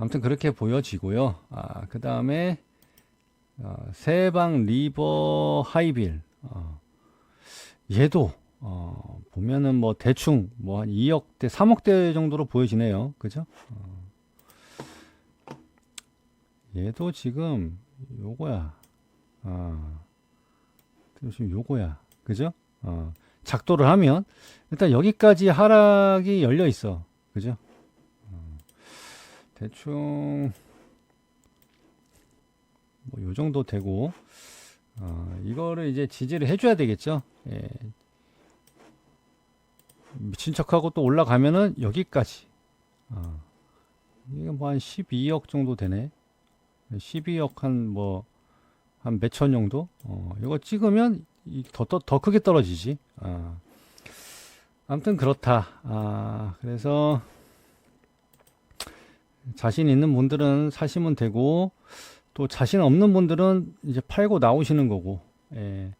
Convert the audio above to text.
아무튼 그렇게 보여지고요. 아, 그 다음에 어, 세방 리버 하이빌 어, 얘도 어, 보면은 뭐 대충 뭐 한 2억대, 3억대 정도로 보여지네요. 그죠? 어. 얘도 지금 요거야. 아, 지금 요거야. 그죠? 어, 작도를 하면 일단 여기까지 하락이 열려 있어. 그죠? 어, 대충 뭐 요 정도 되고 어, 이거를 이제 지지를 해줘야 되겠죠. 예. 미친 척하고 또 올라가면은 여기까지. 어. 이게 뭐 한 12억 정도 되네. 12억 한 뭐 한 몇천 정도. 어, 이거 찍으면 더더 더 크게 떨어지지. 아. 아무튼 그렇다. 아, 그래서 자신 있는 분들은 사시면 되고 또 자신 없는 분들은 이제 팔고 나오시는 거고. 예.